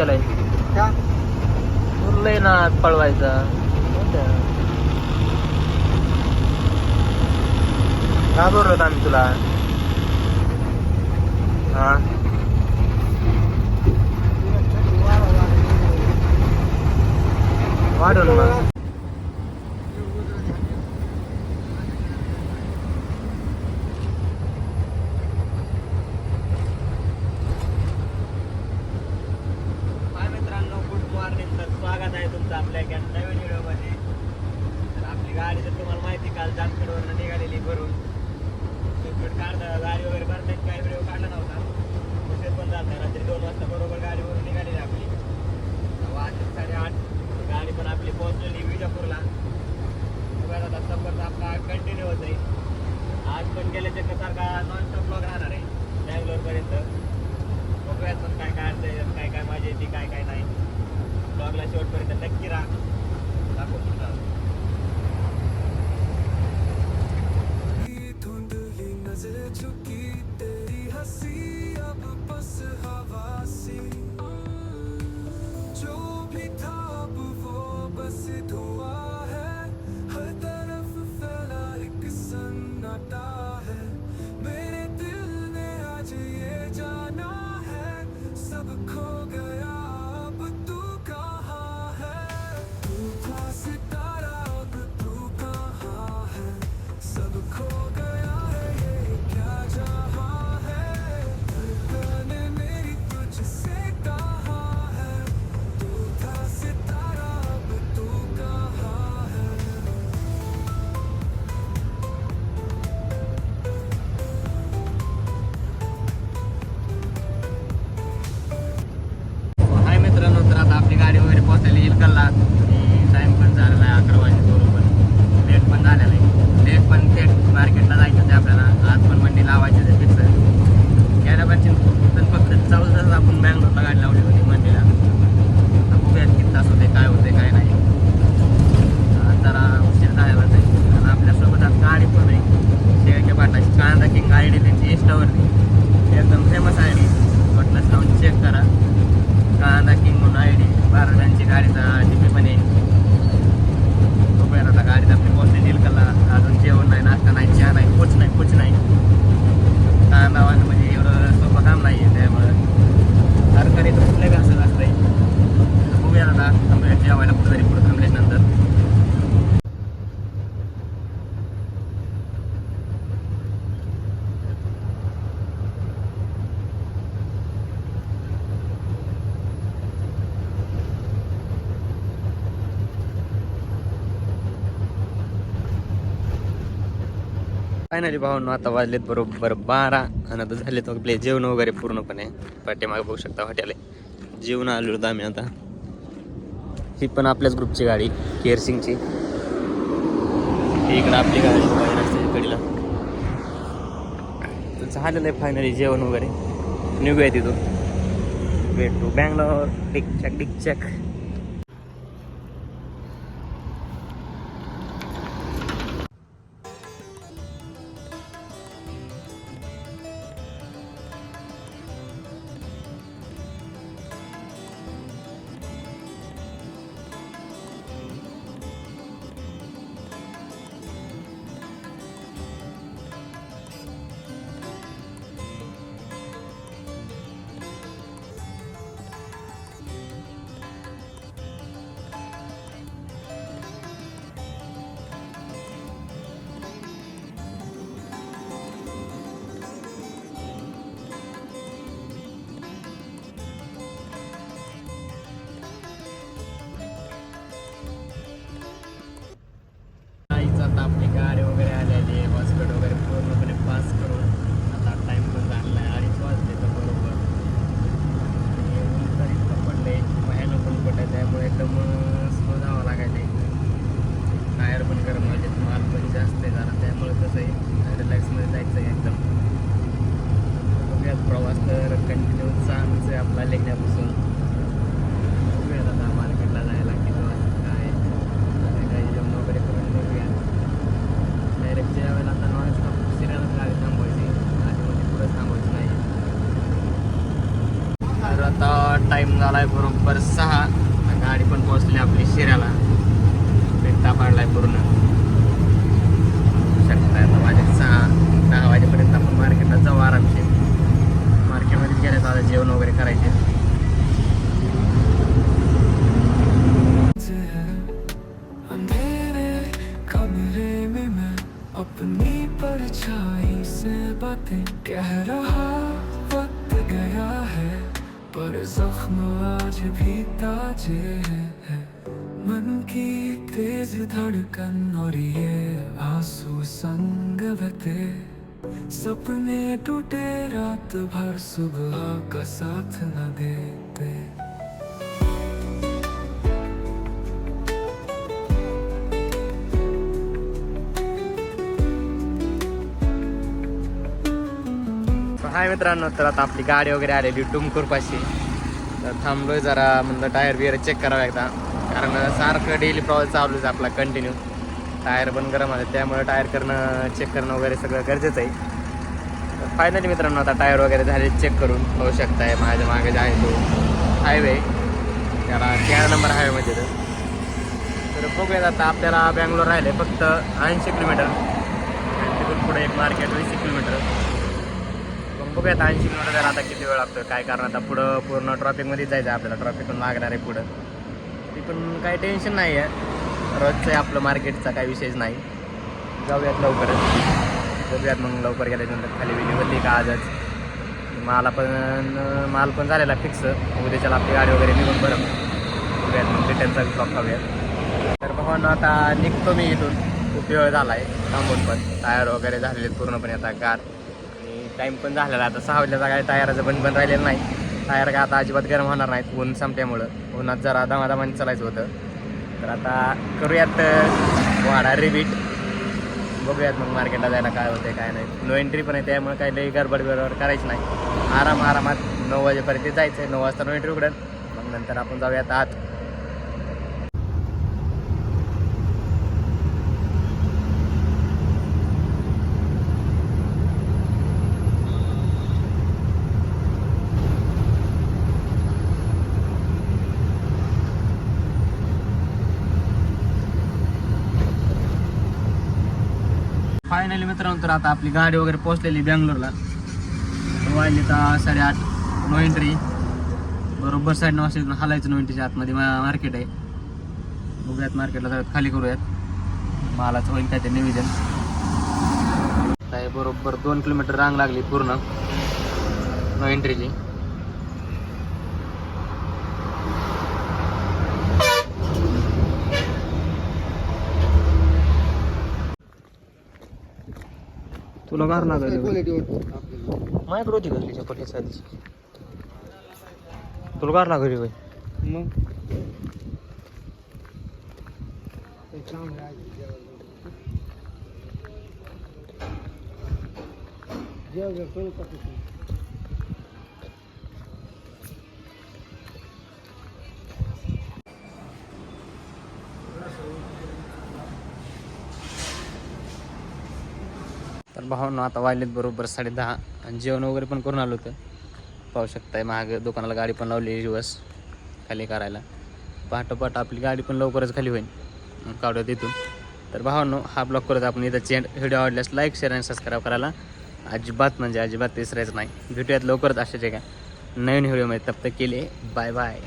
केलाय. उरलंय ना पळवायचा. घाबरलो आम्ही तुला? हा? वाढवलं मग ब्लॉगला शेवटपर्यंत. नक्की राहा. फायनली भावांनो आता वाजलेत बरोबर बारा. आणि आता झालेत आपले जेवण वगैरे पूर्णपणे. पाठीमागे बघू शकता हॉटेल आहे. जेवण आलो होतो आम्ही आता. ही पण आपल्याच ग्रुपची गाडी केअर सिंगची इकडं आपली गाडी कडीला झालेलं आहे फायनली जेवण वगैरे. निघूया तिथून. भेटू. बँगलोर टिक चॅक टिक चॅक पोहोचली आपली पेट्टा पाडलाय पूर्ण. शकता आता माझ्या सहा दहा वाजेपर्यंत आपण मार्केटला जाऊ आरामशीर. मार्केटमध्ये गेल्याचं आता जेवण वगैरे करायचे. अपनी परछाई से बातें कह रहा वक्त गया है पर जख्म आज भी ताजे हैं। मन की तेज धड़कन और ये आंसू संग बहते सपने टूटे रात भर सुबह का साथ न देते। हाय मित्रांनो तर आता आपली गाडी वगैरे आलेली टुमकुरपाशी. तर थांबलोय जरा म्हणलं टायर बियर चेक करावं एकदा. कारण सारखं डेली प्रवास चालूच आपला कंटिन्यू टायर पण गरम आहे त्यामुळे टायर करणं चेक करणं वगैरे सगळं गरजेचं आहे. फायनली मित्रांनो आता टायर वगैरे झाले चेक करून पाहू शकताय माझ्या मागे जे आहे तो हायवे त्याला तेरा नंबर हायवेमध्ये तो. तर बघूयात आता आपल्याला बँगलोर राहिले फक्त ऐंशी किलोमीटर तिथून पुढे एक मार्केट वीस किलोमीटर मग बघूयात ऐंशी किलोमीटर जायला आता किती वेळ लागतो काय कारण आता पुढं पूर्ण ट्रॉफिकमध्येच जायचं आपल्याला ट्रॉफिक पण लागणार आहे पुढं. ती पण काही टेन्शन नाही आहे. रोजचं आहे आपलं मार्केटचा काही विषयच नाही. जाऊयात लवकरच. बघूयात मग लवकर गेल्यानंतर खाली वेली होती का आजच. माला पण माल पण झालेला फिक्स उद्याच्याला आपली गाडी वगैरे निघून बरं. बघूयात मग रिटर्नचा ब्लॉक खाऊयात तर बघून आता निघतो मी इथून. खूप वेळ झाला आहे थांबून पण. टायर वगैरे झालेले आहेत पूर्णपणे आता कार आणि टाईम पण झालेला आहे. आता सहा वाजल्याचा काय टायराचं बंद पण राहिलेलं नाही. टायर काय आता अजिबात गरम होणार नाहीत. ऊन संपल्यामुळं. उन्हात जरा दमादमाने चालायचं होतं. तर आता करूयात वाडा रिबीट. बघूयात मग मार्केटला जायला काय होते काय नाही. नो एंट्री पण आहे त्यामुळे काही लई गडबड बिडबड करायची नाही. आराम आरामात नऊ वाजेपर्यंत जायचं आहे नऊ वाजता नो एंट्री उघडेल मग नंतर आपण जाऊयात आत. फायनली मित्रांनो तर आता आपली गाडी वगैरे पोहोचलेली बँगलोरला. वाजली तर साडेआठ नो एंट्री बरोबर साडे नऊ वाजता हालायचं नो एंट्रीच्या आतमध्ये. मार्केट आहे. बघूयात मार्केटला जाऊयात खाली करूयात. मालाचं होईल काय ते निवेदन. बरोबर दोन किलोमीटर रांग लागली पूर्ण. नो एंट्रीची तुला गार लागेल माझ्याकडे होती घातली चपाटी साधीची तुला गार लागली होय मग? तर भावांनो आता वाजलेत बरोबर साडे दहा आणि जेवण वगैरे पण करून आलो होतं. पाहू शकताय महाग दुकानाला गाडी पण लावली दिवस खाली करायला. पाठोपाठ आपली गाडी पण लवकरच खाली होईल. काढूया तिथून. इथून तर भावांनो हा ब्लॉग करत आपण इथं चेंड. व्हिडिओ आवडल्यास लाईक शेअर आणि सबस्क्राईब करायला अजिबात म्हणजे अजिबात विसरायचं नाही. भेटूयात लवकरच अशाच एका नवीन व्हिडिओमध्ये. तप्त केले बाय बाय.